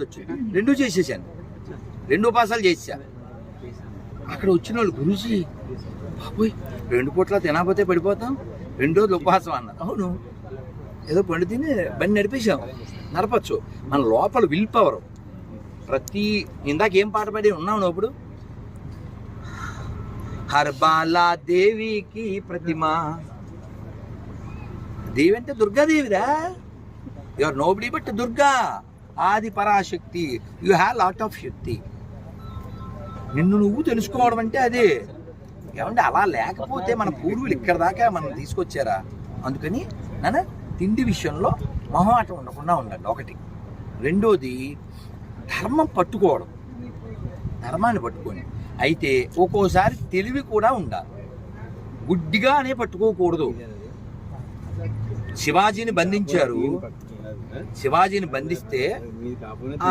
వచ్చింది రెండు చేసేసాను. రెండు ఉపాసాలు చేసా. అక్కడ వచ్చిన వాళ్ళు గురుజీ బాబోయ్ రెండు పూట్ల తినకపోతే పడిపోతాం రెండు రోజులు ఉపవాసం అన్నారు. అవును. ఏదో పండు తిని బండి నడిపేశాం. నడపచ్చు. మన లోపల విల్ పవర్. ప్రతి ఇందాక ఏం పాట పాడి ఉన్నావు అప్పుడు? హర్బాలా దేవికి ప్రతిమ. దేవి అంటే దుర్గాదేవిరా? You're nobody but Durga. Adi Parashakti. You have lot of shakti. నిన్ను నువ్వు తెలుసుకోవడం అంటే అదే. ఏమంటే అలా లేకపోతే మన పూర్వులు ఇక్కడ దాకా మనం తీసుకొచ్చారా? అందుకని నాన్న తిండి విషయంలో మొహమాటం ఉండకుండా ఉండండి. ఒకటి. రెండోది ధర్మం పట్టుకోవడం. ధర్మాన్ని పట్టుకొని అయితే ఒక్కోసారి తెలివి కూడా ఉండాలి. గుడ్డిగానే పట్టుకోకూడదు. శివాజీని బంధించారు. శివాజీని బంధిస్తే